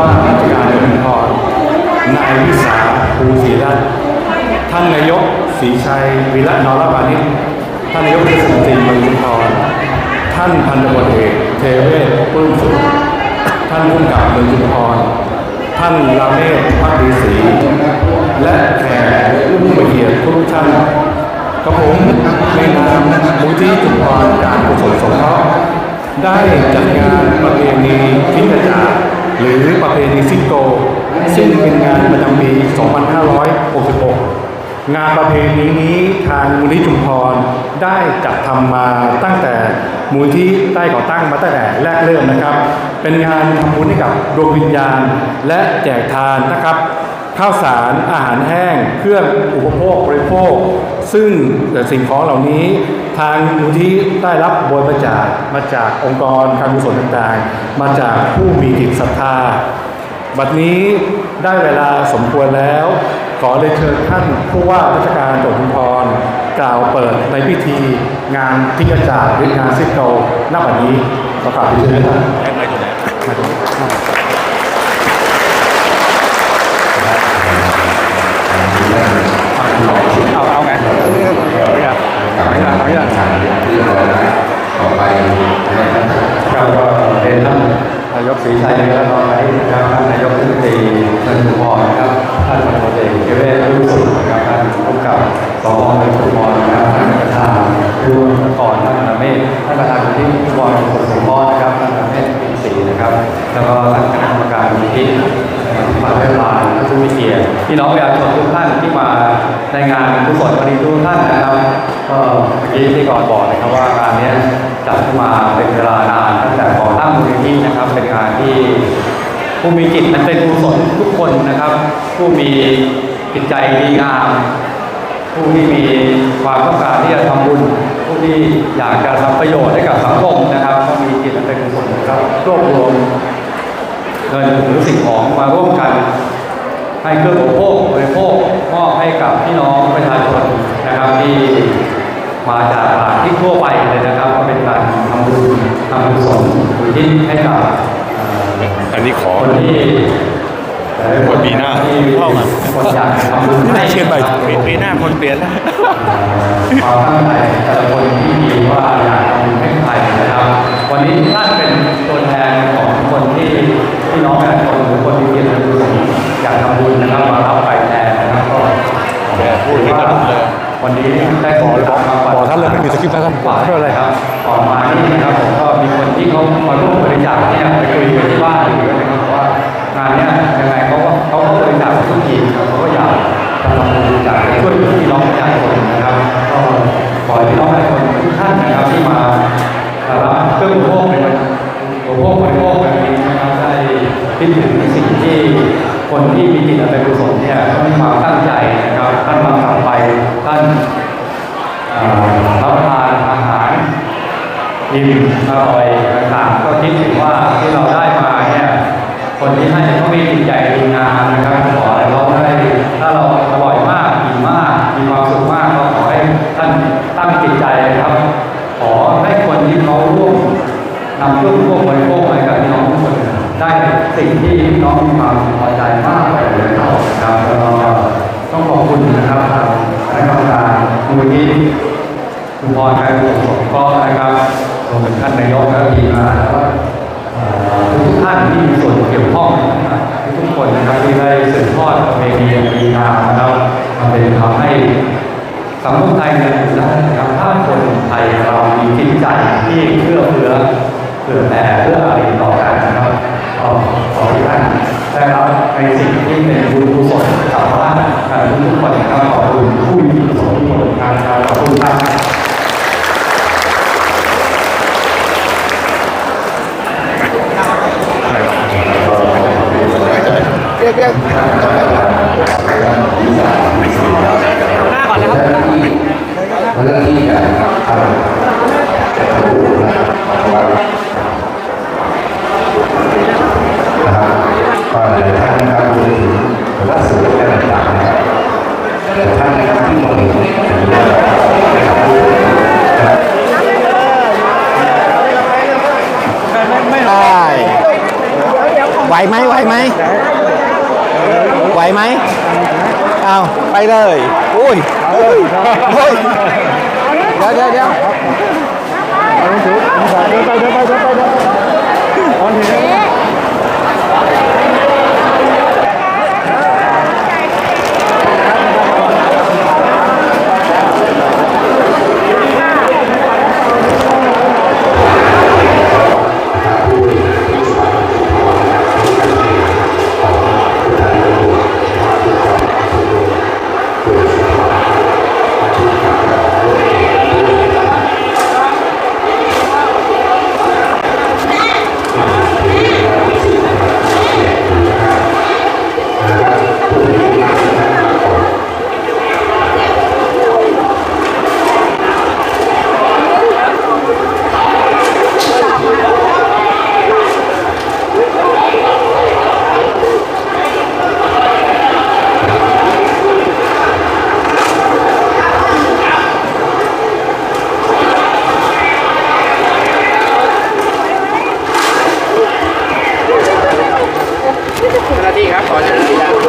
ว่าราชการจังหวัดชุมพรนายวิสาภูศรีรัตน์ท่านนายกศรีชัยวิระนรปานิชท่านนายกเทศมนตรีเมืองชุมพรท่านพันตำรวจเอกเทเวศปลื้มสุขท่านผู้กำกับเมืองชุมพรท่านราเมศพักดีศรีและแขกผู้มีเกียรติทุกท่านกระผมในนามมูลที่จุฬาการกุศลสงเคราะห์ได้จัดงานประเพณีทิ้งกระจาด หรือประเพณีซิโก ซึ่งเป็นงานประจำปี 2566 งานประเพณีนี้ทางมูลที่ชุมพรได้จัดทำมาตั้งแต่มูลที่ได้ก่อตั้งมาตั้งแต่แรกเริ่มนะครับ เป็นงานทำบุญให้กับดวงวิญญาณและแจกทานนะครับ ข้าวสารอาหารแห้ง เครื่องอุปโภคบริโภค ซึ่งสิ่งของเหล่านี้ทางมูลที่ได้รับบริจาคมาจากองค์กรการกุศลต่างๆ มาจากผู้มีจิตศรัทธา บัดนี้ได้เวลาสมควรแล้ว ขอเลยเชิญท่านผู้ว่าราชการจังหวัดชุมพรกล่าวเปิดในพิธีงานทิกจาหรืองานซิโกณบัดนี้ประกาศเชิญท่าน เอาอย่างต่อไปนะครับครับก็เป็นท่านนายกศรีชัยวิระนรายนะครับท่านนายกทศมนตรีเมืองชุมพรนะครับท่านพันตำรวจเอกเกเรศรุ่งสุขนะครับท่านผู้กับสพเมืองชุมพรนะครับท่านประธานผู้ก่อนท่านนเมศท่านประธานที่ชุมพรสุขสมพรนะครับท่านนเมศอินทรีนะครับแล้วก็ท่านคณะกรรมการมูลที่มาเวลาท่านผู้มีเกียรติพี่น้องประชาชนทุกท่านที่มาในงานกุศลวันนี้ทุกท่านนะครับ ก็เมื่อกี้ที่ก่อนบอกนะครับว่างานนี้จัดขึ้นมาเป็นเวลานานตั้งแต่ก่อตั้งมูลนิธินะครับ เป็นงานที่ผู้มีจิตมันเป็นผู้สนทุกคนนะครับ ผู้มีจิตใจดีงาม ผู้ที่มีความต้องการที่จะทำบุญ ผู้ที่อยากจะทำประโยชน์ให้กับสังคมนะครับก็มีจิตอันเป็นกุศลนะครับรวบรวมเงินหรือสิ่งของมาร่วมกัน ให้เครื่องอุปโภคบริโภคมอบให้กับพี่น้องประชาชนนะครับที่มา จากหลากที่ทั่วไปเลยนะครับ ก็เป็นการทำบุญทำกุศลอุทิศให้กับเอ่ออันนี้ขอคนที่คนปีหน้าที่เข้ามาคนอยากจะทำบุญให้เชียนใหม่ปีปีหน้าคนเปลี่ยนแล้วความตั้งใจแต่ละคนที่มีว่าอยากทำบุญให้ใครนะครับ วันนี้ท่านเป็นตัวแทนของคนที่พี่น้องประชาชนหรือคนที่เกียรติ สคริปต์นะท่าไรครับออกมานี่นะครับผมก็มีคนที่เขามาร่วมบริจาคเนี่ยไปคุยกันว่า อิ่มอร่อยต่างๆก็คิดถึงว่าที่เราได้มาเนี่ยคนที่ให้เขามีจิตใจดีงามนะครับขอให้เราได้ถ้าเราอร่อยมากอิ่มมากมีความสุขมากก็ขอให้ท่านตั้งจิตใจนะครับ ขอให้คนที่เขาร่วมนำเครื่องร่วมบริโภคให้กับพี่น้องทุกคนได้สิ่งที่พี่น้องมีความพอใจมากไปเลยนะครับแล้วก็ต้องขอบคุณนะครับทางคณะกรรมการมูลนิธิ คุณพรการกุศลสงเคราะห์นะครับรวมถึงท่านนายกและทีมงานแล้วก็เอ่อ ท่านที่มีส่วนเกี่ยวข้องทุกคนนะครับที่ได้สืบทอดประเพณีอันดีงามนะครับมันเป็นทำให้สังคมไทยเนี่ยได้นะครับถ้าคนไทยเรามีจิตใจที่เอื้อเฟื้อเผื่อแผ่เพื่ออะไรต่อกันนะครับก็ขอให้ท่านได้รับในสิ่งที่เป็นบุญกุศลกลับบ้านกันทุกคนนะครับขอบคุณผู้มีกุศลทุกคนนครับขอบคุณครับ เรื่องที่จะทำจะทำบุญนะครับนะครับก็หลายท่านนะครับรวมถึงหลักสูตรต่างๆนะครับหลาย ท่านนะครับที่มองเห็นได้ไหวไหมไหวไหมไหวไหมเอาไปเลยอุ้ยโอ้ยโอ้ยเดี๋ยวเดี๋ยวเดี๋ยว พี่ครับขอเชิญสีดำ